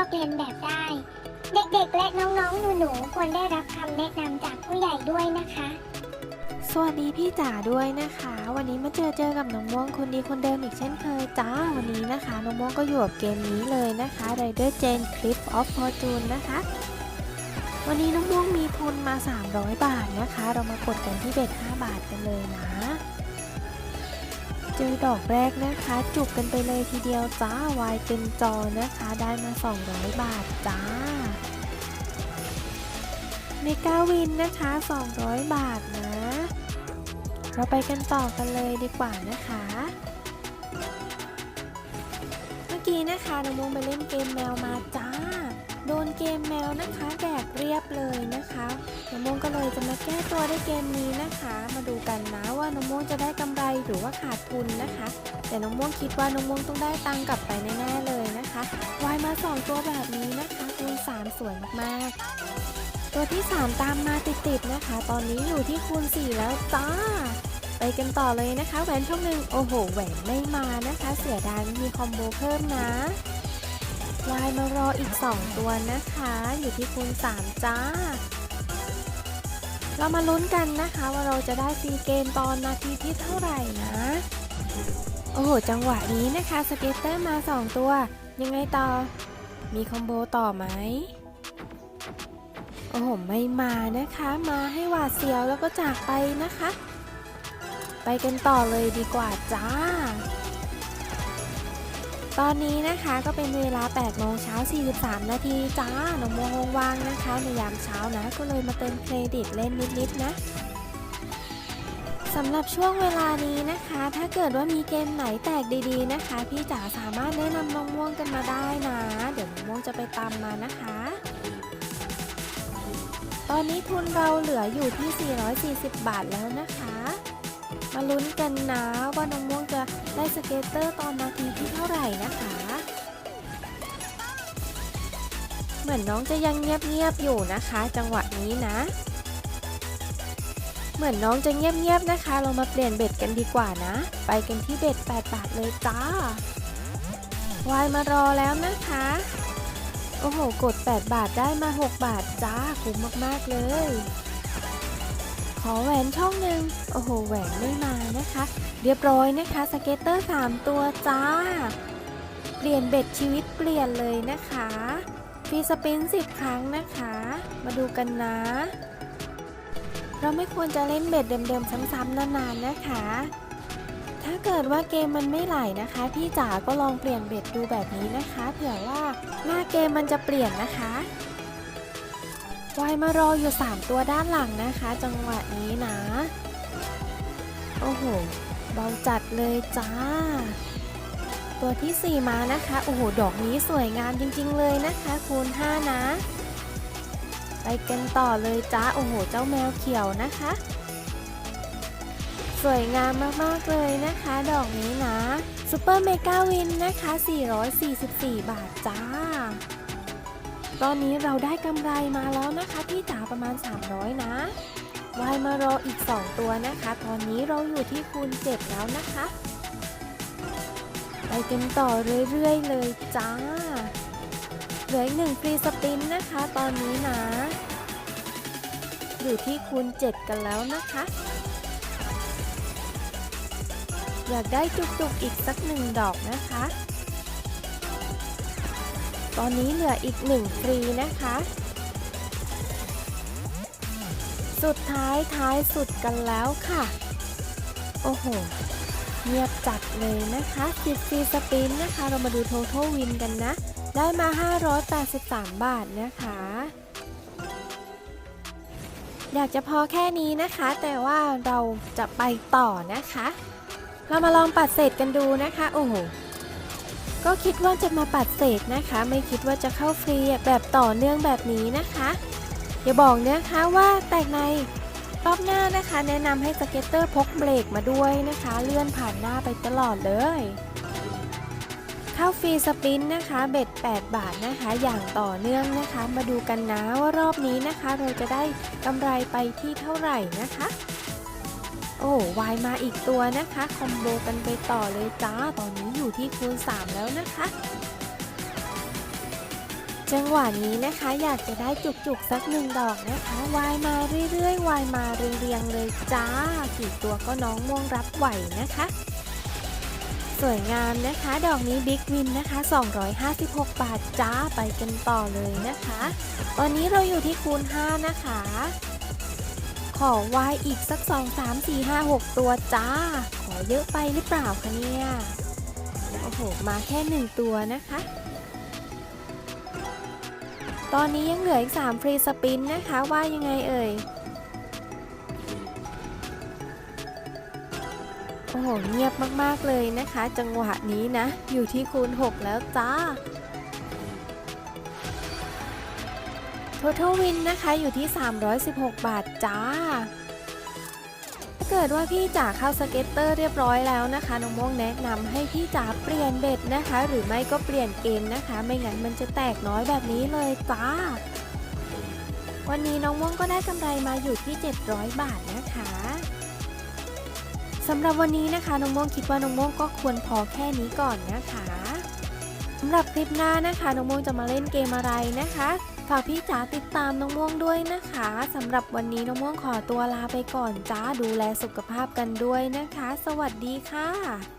อกเลียนแบบได้ เด็กๆ และน้องๆ หนูๆ ควรได้รับคำแนะนำจากผู้ใหญ่ด้วยนะคะ สวัสดีพี่จ๋าด้วยนะคะ วันนี้มาเจอเจอกับน้องม่วงคนดีคนเดิมอีกเช่นเคยจ้า วันนี้นะคะน้องม่วงก็อยู่กับเกมนี้เลยนะคะ Rider Gen Clip of Fortune นะคะ วันนี้น้องม่วงมีทุนมา 300 บาทนะคะ เรามากดกันที่เบ็ด5บาทกันเลยนะ เจอดอกแรกนะคะ จุกกันไปเลยทีเดียวจ้าวายเต็มจอนะคะ ได้มา 200 บาทจ้าเมกาวินนะคะ 200 บาทนะ เราไปกันต่อกันเลยดีกว่านะคะ เมื่อกี้นะคะน้องมงไปเล่นเกมแมวมาจ้า โดนเกมแมวนะคะแดกเรียบเลยนะคะน้องมงก็เลยจะมาแก้ตัวด้วยเกมนี้นะคะ มาดูกันนะว่าน้องมงจะได้กำไรหรือว่าขาดทุนนะคะ แต่น้องมงคิดว่าน้องมงต้องได้ตังกลับไปแน่ๆเลยนะคะวายมาสองตัวแบบนี้นะคะคูณ3สวยมากๆตัวที่ 3 ตามมาติดๆนะคะ ตอนนี้อยู่ที่คูณ4แล้วจ้าไปกันต่อเลยนะคะแหวนช่องหนึ่งโอ้โหแหวนไม่มานะคะ เสียดายไม่มีคอมโบเพิ่มนะ วายมารออีก 2 ตัวนะคะ อยู่ที่คูณ 3 จ้า เรามาลุ้นกันนะคะว่าเราจะได้ฟรีเกมตอนนาทีที่เท่าไหร่นะ โอ้โห จังหวะนี้นะคะสเก็ตเตอร์มา 2 ตัว ยังไงต่อ มีคอมโบต่อไหมโอ้โห ไม่มานะคะ มาให้หวาดเสียวแล้วก็จากไปนะคะ ไปกันต่อเลยดีกว่าจ้า ตอนนี้นะคะก็เป็นเวลา 8 โมงเช้า 43 นาทีจ้าหนองโมงว่างๆนะคะ ในยามเช้านะ ก็เลยมาเติมเครดิตเล่นนิดๆนะสำหรับช่วงเวลานี้นะคะ ถ้าเกิดว่ามีเกมไหนแตกดีๆนะคะ พี่จ๋าสามารถแนะนำน้องม่วงกันมาได้นะ เดี๋ยวน้องม่วงจะไปตามมานะคะ ตอนนี้ทุนเราเหลืออยู่ที่ 440 บาทแล้วนะคะ มาลุ้นกันนะว่าน้องม่วงจะได้สเกตเตอร์ตอนนาทีที่เท่าไหร่นะคะ เหมือนน้องจะยังเงียบๆอยู่นะคะ จังหวะนี้นะ เหมือนน้องจะเงียบๆนะคะ เรามาเปลี่ยนเบ็ดกันดีกว่านะ ไปกันที่เบ็ด 8 บาทเลยจ้าวายมารอแล้วนะคะโอ้โห กด 8 บาทได้มา 6 บาทจ้าคุ้มมาก ๆ เลย ขอแหวนช่องหนึ่งโอ้โห แหวนไม่มานะคะ เรียบร้อยนะคะ สเก็ตเตอร์ 3 ตัวจ้า เปลี่ยนเบ็ดชีวิตเปลี่ยนเลยนะคะฟรีสปิน 10 ครั้งนะคะ มาดูกันนะ เราไม่ควรจะเล่นเบ็ดเดิมๆ ซ้ำๆนานๆนะคะ ถ้าเกิดว่าเกมมันไม่ไหลนะคะ พี่จ๋าก็ลองเปลี่ยนเบ็ดดูแบบนี้นะคะ เผื่อว่าหน้าเกมมันจะเปลี่ยนนะคะ วายมารออยู่ 3 ตัวด้านหลังนะคะ จังหวะนี้นะ โอ้โหเบาจัดเลยจ้า ตัวที่ 4 มานะคะ โอ้โห ดอกนี้สวยงามจริงๆเลยนะคะ คูณ 5 นะ ไปกันต่อเลยจ้า โอ้โห เจ้าแมวเขียวนะคะ สวยงามมากๆเลยนะคะ ดอกนี้นะซูเปอร์เมกาวินนะคะ 444 บาทจ้า ตอนนี้เราได้กำไรมาแล้วนะคะพี่จ๋าประมาณ 300 นะวายมารออีก 2 ตัวนะคะ ตอนนี้เราอยู่ที่คูณ7แล้วนะคะ ไปกันต่อเรื่อยๆเลยจ้า เหลืออีกหนึ่งฟรีสปินนะคะ ตอนนี้นะ อยู่ที่คูณ 7 กันแล้วนะคะ อยากได้จุกๆอีกสักหนึ่งดอกนะคะ ตอนนี้เหลืออีกหนึ่งฟรีนะคะ สุดท้ายท้ายสุดกันแล้วค่ะ โอ้โห เงียบจัดเลยนะคะสิบฟรีสปินนะคะ เรามาดู total win กันนะ ได้มา 583 บาทนะคะอยากจะพอแค่นี้นะคะ แต่ว่าเราจะไปต่อนะคะ เรามาลองปัดเศษกันดูนะคะ โอ้โห ก็คิดว่าจะมาปัดเศษนะคะ ไม่คิดว่าจะเข้าฟรีแบบต่อเนื่องแบบนี้นะคะอย่าบอกนะคะว่าแตกในรอบหน้านะคะ แนะนำให้สเก็ตเตอร์พกเบรกมาด้วยนะคะ เลื่อนผ่านหน้าไปตลอดเลยเข้าฟรีสปินนะคะเบ็ด 8 บาทนะคะ อย่างต่อเนื่องนะคะ มาดูกันนะว่ารอบนี้นะคะ เราจะได้กำไรไปที่เท่าไหร่นะคะ โอ้วายมาอีกตัวนะคะ คอมโบกันไปต่อเลยจ้า ตอนนี้อยู่ที่คูณ 3 แล้วนะคะ จังหวะนี้นะคะอยากจะได้จุกๆสักหนึ่งดอกนะคะ วายมาเรื่อยๆ วายมาเรียงๆเลยจ้า กี่ตัวก็น้องม่วงรับไหวนะคะสวยงามนะคะ ดอกนี้บิ๊กวินนะคะ 256 บาทจ้าไปกันต่อเลยนะคะ ตอนนี้เราอยู่ที่คูณ 5 นะคะ ขอวายอีกสัก 2 3 4 5 6 ตัวจ้า ขอเยอะไปหรือเปล่าคะเนี่ย โอ้โห มาแค่ 1 ตัวนะคะ ตอนนี้ยังเหลืออีก 3 ฟรีสปินนะคะ ว่ายังไงเอ่ย โอ้โห เงียบมากๆเลยนะคะ จังหวะนี้นะ อยู่ที่คูณ 6 แล้วจ้า Total Win นะคะอยู่ที่ 316 บาทจ้า ถ้าเกิดว่าพี่จ๋าเข้าสเก็ตเตอร์เรียบร้อยแล้วนะคะน้องม่วงแนะนำให้พี่จ๋าเปลี่ยนเบ็ดนะคะ หรือไม่ก็เปลี่ยนเกมนะคะ ไม่งั้นมันจะแตกน้อยแบบนี้เลยจ้า วันนี้น้องม่วงก็ได้กำไรมาอยู่ที่ 700 บาทนะคะสำหรับวันนี้นะคะน้องม่วงคิดว่าน้องม่วงก็ควรพอแค่นี้ก่อนนะคะ สำหรับคลิปหน้านะคะน้องม่วงจะมาเล่นเกมอะไรนะคะฝากพี่จ๋าติดตามน้องม่วงด้วยนะคะสำหรับวันนี้น้องม่วงขอตัวลาไปก่อนจ้าดูแลสุขภาพกันด้วยนะคะ สวัสดีค่ะ